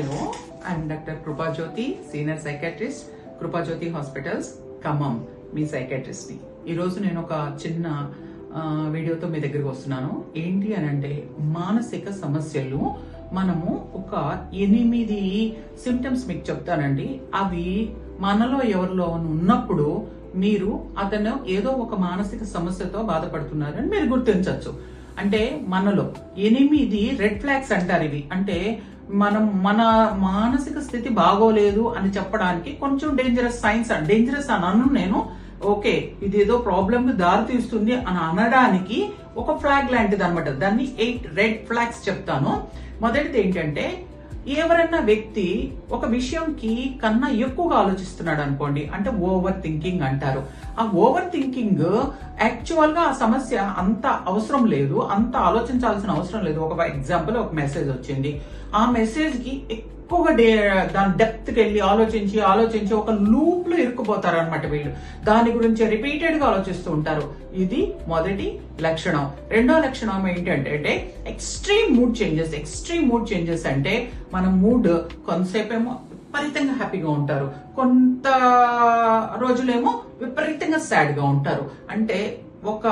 Hello I'm doctor Krupajyothi senior psychiatrist Krupajyothi hospitals Khammam మీ సైకాట్రిస్ట్ని ఈరోజు నేను ఒక చిన్న వీడియోతో మీ దగ్గరికి వస్తున్నాను. ఏంటి అని అంటే మానసిక సమస్యలు మనము ఒక ఎనిమిది సిమ్టమ్స్ మీకు చెప్తానండి. అవి మనలో ఎవరిలో ఉన్నప్పుడు మీరు అతను ఏదో ఒక మానసిక సమస్యతో బాధపడుతున్నారని మీరు గుర్తించవచ్చు అంటే మనలో. ఎనిమిది రెడ్ ఫ్లాగ్స్ అంటారు ఇవి. అంటే మనం మన మానసిక స్థితి బాగోలేదు అని చెప్పడానికి కొంచెం డేంజరస్ సైన్స్ డేంజరస్ అని నేను. ఓకే ఇది ఏదో ప్రాబ్లమ్కి అని అనడానికి ఒక ఫ్లాగ్ లాంటిది అనమాట దాన్ని ఎయిట్ రెడ్ ఫ్లాగ్స్ చెప్తాను. మొదటిది ఏంటంటే ఎవరన్నా వ్యక్తి ఒక విషయంకి కన్నా ఎక్కువగా ఆలోచిస్తున్నాడు అనుకోండి అంటే ఓవర్ థింకింగ్ అంటారు. ఆ ఓవర్ థింకింగ్ యాక్చువల్గా ఆ సమస్య అంత అవసరం లేదు అంత ఆలోచించాల్సిన అవసరం లేదు. ఒక ఎగ్జాంపుల్ ఒక మెసేజ్ వచ్చింది. ఆ మెసేజ్కి ఎక్కువగా డే దాని డెప్త్కి వెళ్ళి ఆలోచించి ఆలోచించి ఒక లూప్లో ఇరుక్కుపోతారు అనమాట వీళ్ళు. దాని గురించి రిపీటెడ్గా ఆలోచిస్తూ ఉంటారు. ఇది మొదటి లక్షణం. రెండో లక్షణం ఏంటంటే extreme mood changes extreme mood changes అంటే మన మూడ్ కొంతసేపేమో విపరీతంగా హ్యాపీగా ఉంటారు. కొంత రోజులేమో విపరీతంగా సాడ్గా ఉంటారు. అంటే ఒక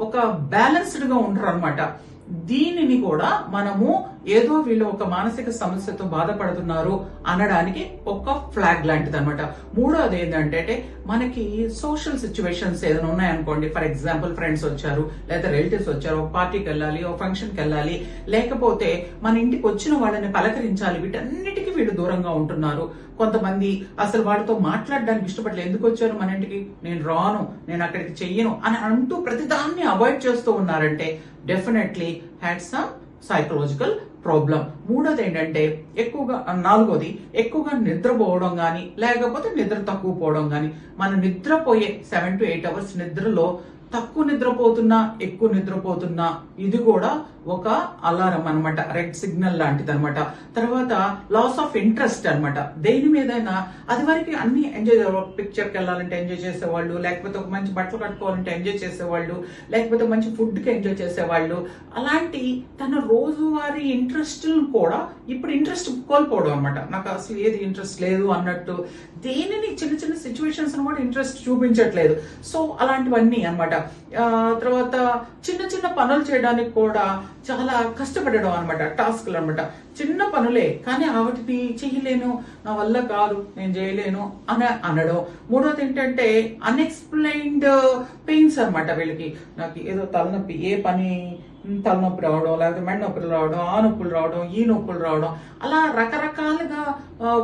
ఒక బ్యాలెన్స్డ్గా ఉంటారు అనమాట దీనిని కూడా మనము ఏదో వీళ్ళు ఒక మానసిక సమస్యతో బాధపడుతున్నారు అనడానికి ఒక ఫ్లాగ్ లాంటిది అనమాట మూడోది ఏంటంటే మనకి సోషల్ సిచ్యువేషన్స్ ఏదైనా ఉన్నాయనుకోండి ఫర్ ఎగ్జాంపుల్ ఫ్రెండ్స్ వచ్చారు లేదా రిలేటివ్స్ వచ్చారు ఒక పార్టీకి వెళ్ళాలి ఒక ఫంక్షన్కి వెళ్ళాలి లేకపోతే మన ఇంటికి వచ్చిన వాళ్ళని పలకరించాలి వీటన్నిటికీ వీళ్ళు దూరంగా ఉంటున్నారు. కొంతమంది అసలు వాళ్ళతో మాట్లాడడానికి ఇష్టపడలేదు ఎందుకు వచ్చారు మన ఇంటికి? నేను రాను నేను అక్కడికి చెయ్యను అని అంటూ ప్రతిదాన్ని అవాయిడ్ చేస్తూ ఉన్నారంటే definitely had some psychological problem మూడోది ఏంటంటే ఎక్కువగా నాలుగోది ఎక్కువగా నిద్రపోవడం కానీ లేకపోతే నిద్ర తక్కువ పోవడం కానీ మనం నిద్రపోయే సెవెన్ టు ఎయిట్ అవర్స్ నిద్రలో తక్కువ నిద్రపోతున్నా ఎక్కువ నిద్రపోతున్నా. ఇది కూడా ఒక అలారం అన్నమాట. రెడ్ సిగ్నల్ లాంటిది అనమాట తర్వాత లాస్ ఆఫ్ ఇంట్రెస్ట్ అన్నమాట. దేని మీదైనా అది వరకు అన్ని ఎంజాయ్ పిక్చర్కి వెళ్ళాలంటే ఎంజాయ్ చేసేవాళ్ళు లేకపోతే ఒక మంచి బట్టలు కట్టుకోవాలంటే ఎంజాయ్ చేసేవాళ్ళు లేకపోతే మంచి ఫుడ్కి ఎంజాయ్ చేసేవాళ్ళు. అలాంటి తన రోజువారీ ఇంట్రెస్ట్ కూడా ఇప్పుడు ఇంట్రెస్ట్ కోల్పోవడం అనమాట నాకు అసలు ఏది ఇంట్రెస్ట్ లేదు అన్నట్టు. దేనిని చిన్న చిన్న సిచ్యువేషన్స్ కూడా ఇంట్రెస్ట్ చూపించట్లేదు. సో అలాంటివన్నీ అన్నమాట. తర్వాత చిన్న చిన్న పనులు చేయడానికి కూడా చాలా కష్టపడడం అనమాట టాస్క్లు అనమాట చిన్న పనులే కానీ ఆవిటిని చేయలేను నా వల్ల కాదు నేను చేయలేను అని అనడం. మూడోది ఏంటంటే అన్ఎక్స్ప్లెయిన్డ్ పెయిన్స్ అనమాట వీళ్ళకి. నాకు ఏదో తలనొప్పి ఏ పని తలనొప్పి రావడం లేకపోతే మెడ నొప్పులు రావడం ఆ నొప్పులు రావడం ఈ నొప్పులు రావడం అలా రకరకాలుగా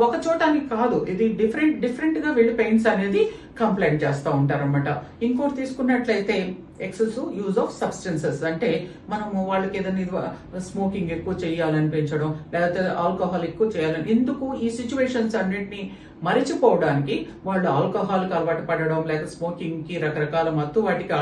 ఒక చోటానికి కాదు. ఇది డిఫరెంట్ డిఫరెంట్గా వెళ్ళి పెయిన్స్ అనేది కంప్లైంట్ చేస్తూ ఉంటారనమాట ఇంకోటి తీసుకున్నట్లయితే ఎక్సెస్ యూజ్ ఆఫ్ సబ్స్టెన్సెస్ అంటే మనము వాళ్ళకి ఏదైనా స్మోకింగ్ ఎక్కువ చేయాలనిపించడం లేకపోతే ఆల్కహాల్ ఎక్కువ చేయాలని ఎందుకు ఈ సిచ్యువేషన్స్ అన్నింటినీ మరిచిపోవడానికి వాళ్ళు ఆల్కహాల్కి అలవాటు పడడం లేకపోతే స్మోకింగ్కి రకరకాల మత్తు వాటికి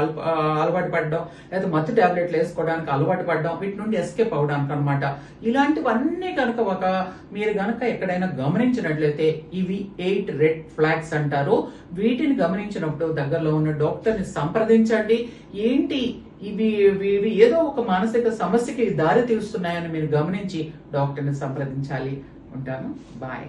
అలవాటు పడడం లేదా మత్తు టాబ్లెట్లు వేసుకోవడానికి అలవాటు పడడం వీటి నుండి ఎస్కేప్ అవడానికి అనమాట ఇలాంటివన్నీ కనుక ఒక మీరు కనుక ఎక్కడైనా గమనించినట్లయితే ఇవి ఎయిట్ రెడ్ ఫ్లాగ్స్ అంటారు. వీటిని గమనించినప్పుడు దగ్గరలో ఉన్న డాక్టర్ని సంప్రదించండి. ఏంటి? ఇవి ఇవి ఇవి ఏదో ఒక మానసిక సమస్యకి దారి తీస్తున్నాయని మీరు గమనించి డాక్టర్ని సంప్రదించాలి. ఉంటాను. బాయ్